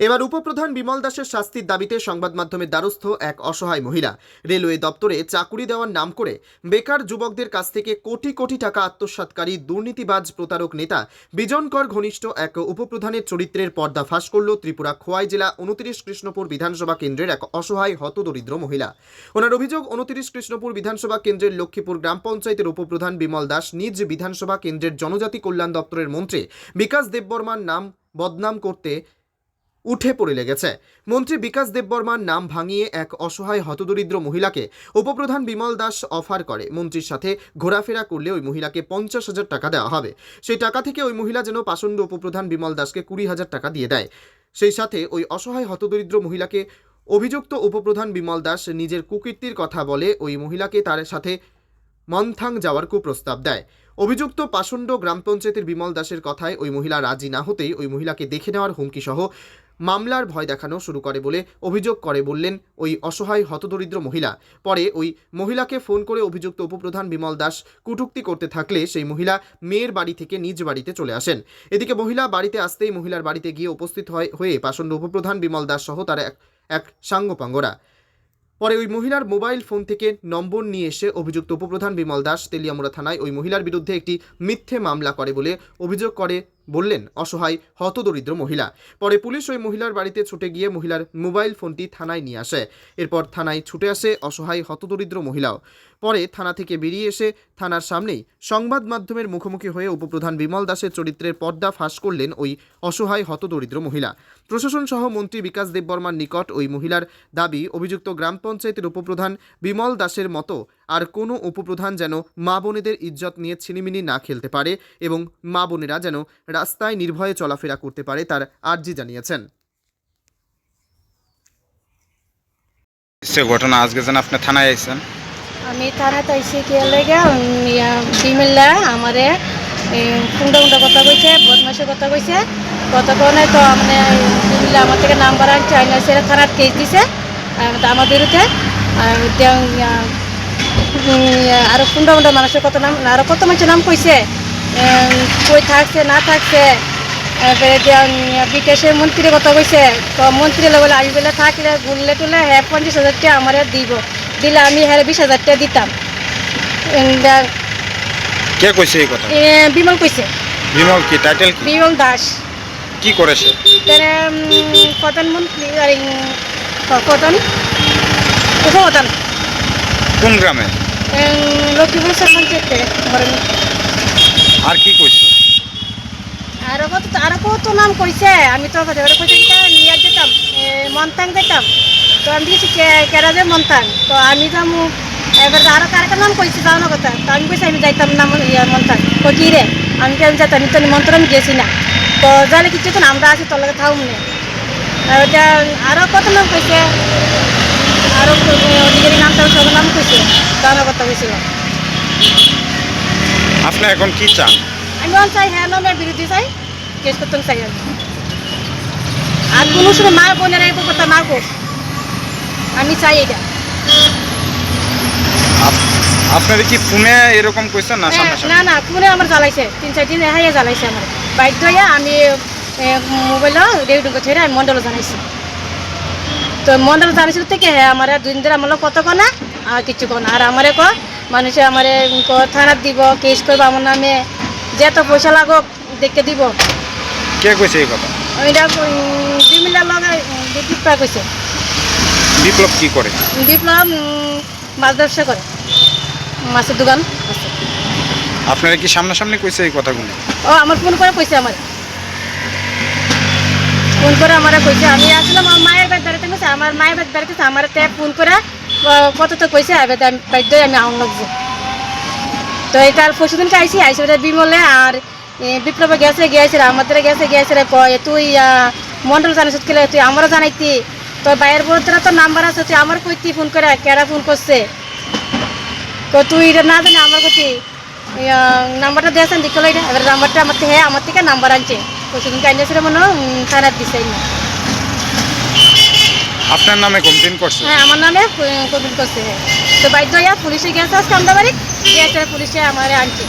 এবার উপপ্রধান বিমল দাসের শাস্তির দাবিতে সংবাদ মাধ্যমের দ্বারস্থ এক অসহায় মহিলা। রেলওয়ে দপ্তরে চাকুরি দেওয়ার নাম করে বেকার যুবকদের কাছ থেকে কোটি কোটি টাকা আত্মসাৎকারী দুর্নীতিবাজ প্রতারক নেতা বিজনকর ঘনিষ্ঠ এক উপপ্রধানের চরিত্রের পর্দা ফাঁস করল ত্রিপুরা খোয়াই জেলা উনত্রিশ কৃষ্ণপুর বিধানসভা কেন্দ্রের এক অসহায় হতদরিদ্র মহিলা। ওনার অভিযোগ, উনত্রিশ কৃষ্ণপুর বিধানসভা কেন্দ্রের লক্ষ্মীপুর গ্রাম পঞ্চায়েতের উপপ্রধান বিমল দাস নিজ বিধানসভা কেন্দ্রের জনজাতি কল্যাণ দপ্তরের মন্ত্রী বিকাশ দেববর্মার নাম বদনাম করতে উঠে পড়ে লেগেছে। মন্ত্রী বিকাশ দেববর্মার নাম ভাঙিয়ে এক অসহায় হতদরিদ্র মহিলাকে উপপ্রধান বিমল দাস অফার করে। মন্ত্রীর সাথে ঘোরাফেরা করলে ওই মহিলাকে পঞ্চাশ হাজার টাকা দেওয়া হবে। সেই টাকা থেকে ওই মহিলা যেন পাষণ্ড উপপ্রধান বিমল দাসকে কুড়ি হাজার টাকা দিয়ে দেয়। সেই সাথে ওই অসহায় হতদরিদ্র মহিলাকে অভিযুক্ত উপপ্রধান বিমল দাস নিজের কুকীর্তির কথা বলে ওই মহিলাকে তার সাথে মন্থাং যাওয়ার কুপ্রস্তাব দেয়। অভিযুক্ত পাষণ্ড গ্রাম পঞ্চায়েতের বিমল দাসের কথায় ওই মহিলা রাজি না হতেই ওই মহিলাকে দেখে নেওয়ার হুমকি সহ মামলার ভয় দেখানো শুরু করে বলে অভিযোগ করে বললেন ওই অসহায় হতদরিদ্র মহিলা। পরে ওই মহিলাকে ফোন করে অভিযুক্ত উপপ্রধান বিমল দাস কুটুক্তি করতে থাকলে সেই মহিলা মেয়ের বাড়ি থেকে নিজ বাড়িতে চলে আসেন। এদিকে মহিলা বাড়িতে আসতেই মহিলার বাড়িতে গিয়ে উপস্থিত হয় হয়ে পাষণ্ড উপপ্রধান বিমল দাস সহ তার এক এক সাঙ্গপাঙ্গরা। পরে ওই মহিলার মোবাইল ফোন থেকে নম্বর নিয়ে এসে অভিযুক্ত উপপ্রধান বিমল দাস তেলিয়ামুড়া থানায় ওই মহিলার বিরুদ্ধে একটি মিথ্যে মামলা করে বলে অভিযোগ করে বললেন, অসহায়, হতদরিদ্র মহিলা। পরে পুলিশ ওই মহিলার বাড়িতে ছুটে গিয়ে মহিলার মোবাইল ফোনটি থানায় নিয়ে আসে। এরপর থানায় ছুটে আসে অসহায়, হতদরিদ্র মহিলাও। পরে থানা থেকে বেরিয়ে এসে থানার সামনেই সংবাদ মাধ্যমের মুখোমুখি হয়ে উপপ্রধান বিমল দাসের চরিত্রের পর্দা ফাঁস করলেন ওই অসহায়, হতদরিদ্র মহিলা। প্রশাসন সহ মন্ত্রী বিকাশ দেববর্মার নিকট ওই মহিলার দাবি, অভিযুক্ত গ্রাম পঞ্চায়েতের উপপ্রধান বিমল দাসের মতো আর কোনো উপপ্রধান যেন মা বোনেদের ইজ্জত নিয়ে ছিনিমিনি না খেলতে পারে এবং মা বোনেরা যেন রাস্তায় নির্ভয়ে চলাফেরা করতে পারে তার আর্জি জানিয়েছেন। সে ঘটনা আজকে যেন আপনি থানায় আইছেন? আমি থানাতে আইসি কে লেগে ফিমেলরা আমারে কুন্ডা কুন্ডা কথা কইছে বদমাসের কথা কইছে। কথা কনে তো মানে ফিমেলরা আমার থেকে নাম্বার আনছে আইনা সেটা থানার কেস দিছে তা আমার বিরুদ্ধে। আর এতিয়া, ইয়া, আরও কুন্ডা কুন্ডা মানুষের কত নাম আরও কত মানুষের নাম কইছে? কই থাকছে না থাকছে? বিকাশের মন্ত্রীর কথা কইছে তো মন্ত্রী বলে আমি বলে থাকলে ঘুরলে টুলে হ্যাঁ পঞ্চাশ হাজার টাকা আমার দিব। দিলে আমি হ্যাঁ বিশ হাজার টাকা দিতাম। কে কইছে এই কথা? বিমল কইছে। বিমল কি? টাইটেল কি? বিমল দাস। কি করেছে তারা প্রধানমন্ত্রী আর, প্রধান? উপপ্রধান। কোন গ্রামে? লক্ষ্মীপুর পঞ্চায়েত থেকে ধরেন আর কি কইছে? আরও কত আরও কত নাম কইছে আমি তো কথা কইছে কি নিয়ে যেতাম মন্তাং যেতাম। তো আমি দিয়েছি কেরা যে মন্তাং। তো আমি যাব এবার আরও কার নাম কইছি যাও না কথা তো আমি কইছি আমি যাইতাম না মন্তাং। তো কি রে? আমি কি আমি যাইতাম তো মন্ত্র আমি গেছি না। তো যালে কিছু তো আমরা আছি তোর লগে আর ওটা আরও কত নাম কইছে? আরও ওদিকের নাম টাম সব নাম কইছে যাও কথা আপনি এখন কি চান? আমি অন চাই হ্যাঁ নামের বিরুদ্ধে চাই কেস করতে চাই আমি আর কোনো সময় মা বোনের কথা না আমি চাই এটা। আপনার কি ফোনে এরকম কইছেন না হ্যাঁ, না না ফোনে আমার জ্বালাইছে তিন চার দিন হ্যাঁ জ্বালাইছে আমার। বাধ্য হয়ে আমি মোবাইল রেডিও করছে আমি মন্ডল জানাইছি তো মন্ডল জানাইছিল থেকে হ্যাঁ আমার দুই দিন ধরে আমার কত কনা আর কিছু কনা আর আমারে ক মানুষে আমার থানাত দিব কেস করব আমার নামে। যত পয়সা লাগক দেখে দিব। কে কইছে এই কথা? ওইটা মিনিট লগে বিদ্যুৎ কইছে। বিপ্লব কি করে? বিপ্লব মাছ ব্যবসা করে। মাছের দোকান আছে। আপনারা কি সামনাসামনি কইছে এই কথাগুলো? ও আমার ফোন করে কইছে আমার। ফোন করে আমার কইছে আমি আসলাম আমার মায়ের গেছে আমার মায়ের বাড়ি বেড়াতে আমার তে ফোন করে কত তো কইছে এবার আমি বাধ্য আমি আউন লাগছে তো এটা আর পরশু দিনকে আইসি আইসি বিমলে আর বিপ্লবে গেছে গিয়েছে আমাদের গেছে গিয়েছে রে, কয় তুই মন্ডল জানিস খেলে তুই আমারও জানাইতি। তো বাইরের বড়রা তো নাম্বার আছে, তুই আমার কইতি ফোন করে কেরা ফোন করছে? তো তুই এটা না জানি আমার কইতি নাম্বারটা দিয়েছেন দিকে এটা এবার নাম্বারটা আমার থেকে হ্যাঁ আমার থেকে নাম্বার আনছে। পরশু দিনকে আনিয়েছিল মনে থানার দিছে না আপনার নামে কমপ্লেন করছে? হ্যাঁ আমার নামে কমপ্লেন করছে। তো বাধ্য হইয়া পুলিশে গেছে, আজকে আমদাবাড়ি। পুলিশে আমার আনছে।